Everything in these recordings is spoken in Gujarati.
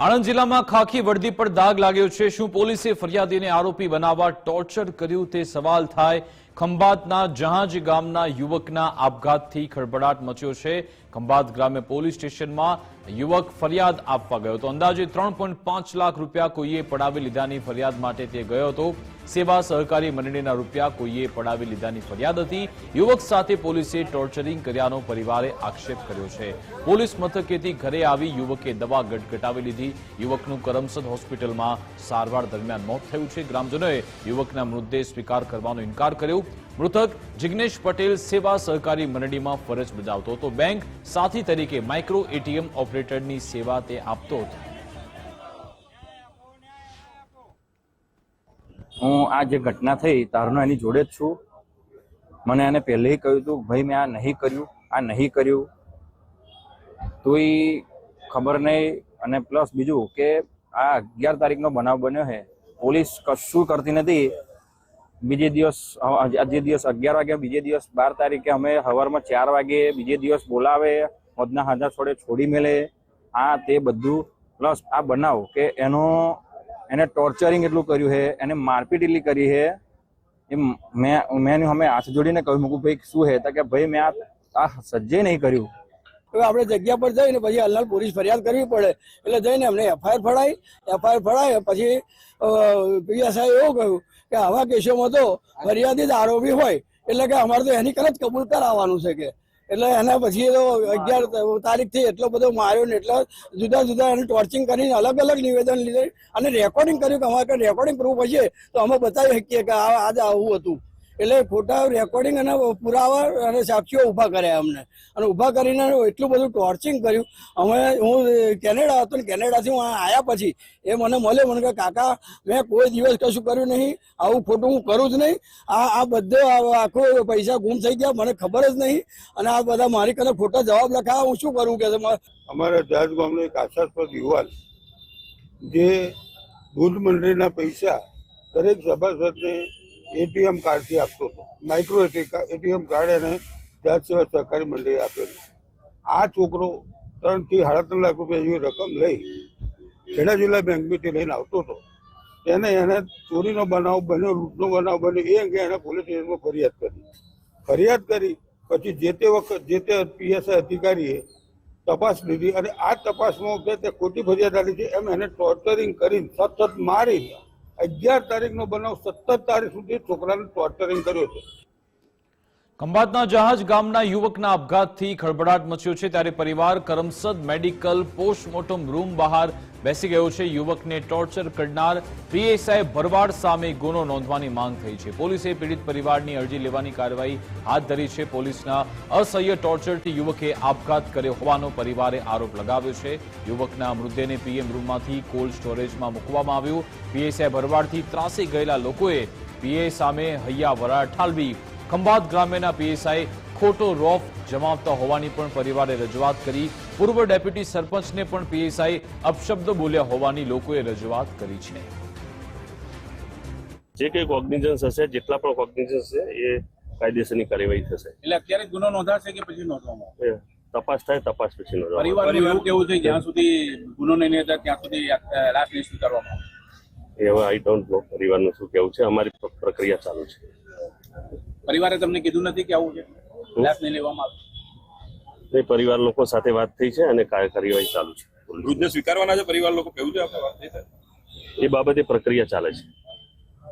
આણંદ જિલ્લામાં ખાખી વર્દી પર દાગ લાગ્યો છે. શું પોલીસે ફરિયાદીને આરોપી બનાવવા ટોર્ચર કર્યું તે સવાલ થાય? ખંભાતના જહાજ ગામના યુવકના આપઘાતથી ખળભળાટ મચ્યો છે. ખંભાત ગ્રામ્ય પોલીસ સ્ટેશનમાં યુવક ફરિયાદ આપવા ગયો હતો. અંદાજે ત્રણ લાખ રૂપિયા કોઈએ પડાવી લીધાની ફરિયાદ માટે તે ગયો હતો. સેવા સહકારી મંડળીના રૂપિયા કોઈએ પડાવી લીધાની ફરિયાદ હતી. યુવક સાથે પોલીસે ટોર્ચરિંગ કર્યાનો પરિવારે આક્ષેપ કર્યો છે. પોલીસ મથકેથી ઘરે આવી યુવકે દવા ગટગટાવી લીધી. યુવકનું કરમસદ હોસ્પિટલમાં સારવાર દરમિયાન મોત થયું છે. ગ્રામજનોએ યુવકના મૃતદેહ સ્વીકાર કરવાનો ઇનકાર કર્યો. મૃતક જિગ્નેશ પટેલ સેવા સહકારી મંડળીમાં ફરજ બજાવતો હતો. બેંક સાથી તરીકે માઇક્રો એટીએમ ઓપરેટરની સેવા તે આપતો હતો. હું આ જે ઘટના થઈ તારનો એની જોડે જ છું. મને એને પહેલેથી કહ્યું હતું, ભાઈ, મેં આ નહીં કર્યું, આ નહીં કર્યું. તોય ખબર નહીં અને પ્લસ બીજું કે આ અગિયાર તારીખનો બનાવ બન્યો છે. પોલીસ કશું કરતી નથી. બીજે દિવસ આજે દિવસ અગિયાર વાગે બીજે દિવસ બાર તારીખે અમે સવારમાં ચાર વાગે બીજે દિવસ બોલાવે મોદના હાજર છોડે છોડી મેલે. આ તે બધું, પ્લસ આ બનાવ કે એનો, એને ટોર્ચરિંગ એટલું કર્યું છે, એને મારપીટ એટલી કરી છે એ મેં મેં અમે હાથ જોડીને કહ્યું મૂકું ભાઈ, શું તો કે, ભાઈ, મેં આ આ સજ્જે નહીં કર્યું. હવે આપણે જગ્યા પર જઈને પછી હાલનાર પોલીસ ફરિયાદ કરવી પડે. એટલે જઈને એમને એફઆઈઆર ફડાઈ, એફઆઈઆર ફડાય પછી પીએસઆઈ એવું કહ્યું કે આવા કેસોમાં તો ફરિયાદી જ આરોપી હોય, એટલે કે અમારે તો એની કર કબૂલ કરાવવાનું છે કે. એટલે એના પછી તો અગિયાર તારીખથી એટલો બધો માર્યો ને એટલા જુદા જુદા એને ટોર્ચિંગ કરીને અલગ અલગ નિવેદન લીધે અને રેકોર્ડિંગ કર્યું કે અમારે રેકોર્ડિંગ પ્રૂફ હશે, તો અમે બતાવી શકીએ કે આ આજે આવું હતું. એટલે ફોટા રેકોર્ડિંગ અને પુરાવા અને સાક્ષીઓ ઊભા કર્યા અમને. અને ઊભા કરીને એટલું બધું ટોર્ચિંગ કર્યું. અમે, હું કેનેડા હતો ને કેનેડાથી હું આવ્યા પછી એ મને મળ્યો. મને કે કાકા, મેં કોઈ દિવસ કશું કર્યું નહીં. આવું ખોટું હું કરું જ નહીં. આ આ બધે આખો પૈસા ગુમ થઈ ગયા. મને ખબર જ નહીં. અને આ બધા મારી કને ખોટા જવાબ લખાયા. હું શું કરું કે? અમારા જાજ ગામનો એક આશાસ્પદ યુવાન જે દૂધ મંડળીના પૈસા દરેક સભાસદને એટીએમ કાર્ડથી આપતો હતો. માઇક્રો એટીએમ કાર્ડ એને જાત સેવા સહકારી મંડળીએ આપેલું. આ છોકરો ત્રણથી સાડા ત્રણ લાખ રૂપિયા જેવી રકમ લઈ ખેડા જિલ્લા બેંકમાંથી લઈને આવતો હતો. તેને એને ચોરીનો બનાવ બન્યો, લૂંટનો બનાવ બન્યો, એ અંગે એને પોલીસ સ્ટેશનમાં ફરિયાદ કરી. ફરિયાદ કરી, પછી જે તે વખત, જે તે પીએસઆઈ અધિકારીએ તપાસ લીધી અને આ તપાસમાં તે ખોટી ફરિયાદ આવી છે. એમ એને ટોર્ચરિંગ કરી સતત મારી અગિયાર તારીખનો બનાવ સત્તર તારીખ સુધી છોકરાને ટોર્ચરિંગ કર્યો છે. ખંભાતના જહાજ ગામના યુવકના આપઘાતથી ખળભળાટ મચ્યો છે ત્યારે પરિવાર કરમસદ મેડિકલ પોસ્ટમોર્ટમ રૂમ બહાર બેસી ગયો છે. યુવકને ટોર્ચર કરનાર પીએસઆઈ ભરવાડ સામે ગુનો નોંધવાની માંગ થઈ છે. પોલીસે પીડિત પરિવારની અરજી લેવાની કાર્યવાહી હાથ ધરી છે. પોલીસના અસહ્ય ટોર્ચરથી યુવકે આપઘાત કર્યો હોવાનો પરિવારે આરોપ લગાવ્યો છે. યુવકના મૃતદેહને પીએમ રૂમમાંથી કોલ્ડ સ્ટોરેજમાં મૂકવામાં આવ્યું. પીએસઆઈ ભરવાડથી ત્રાસી ગયેલા લોકોએ પીએ સામે હૈયા વરાળ ઠાલવી ખંભાત ગ્રામ્યના પીએસઆઈ ખોટો રોફ જમાવતા હોવાની પણ પરિવારે રજૂઆત કરી. પૂર્વ ડેપ્યુટી સરપંચને પણ પીએસઆઈ અપશબ્દ બોલ્યા હોવાની લોકોએ રજૂઆત કરી છે. જે કંઈ કોગ્નિઝન્સ હશે જેટલા પણ કોગ્નિઝન્સ છે એ કાયદેસરની કાર્યવાહી થશે. એટલે અત્યારે ગુનો નોંધાશે કે પછી નોંધવામાં? તપાસ થાય તપાસ પછી નોંધવામાં. આવશે. એવું કેવું છે જ્યાં સુધી ગુનો નહીં નોંધાય ત્યાં સુધી લાશ નહીં કરવામાં એ હવે આઈ ડોન્ટ નો પરિવારનું શું કેવું છે. અમારી પ્રક્રિયા ચાલુ છે. પરિવારે તમને કીધું નથી કે આવું છે? લાશ નહીં લેવામાં આવે એ પરિવાર લોકો સાથે વાત થઈ છે અને કાર્ય કાર્યવાહી ચાલુ છે. વૃદ્ધને સ્વીકારવાના છે? પરિવાર લોકો કેવું છે આપણે વાત થઈ એ બાબતે પ્રક્રિયા ચાલે છે.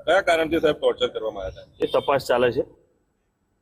કયા કારણથી સાહેબ ટોર્ચર કરવામાં આવ્યા હતા? એ તપાસ ચાલે છે.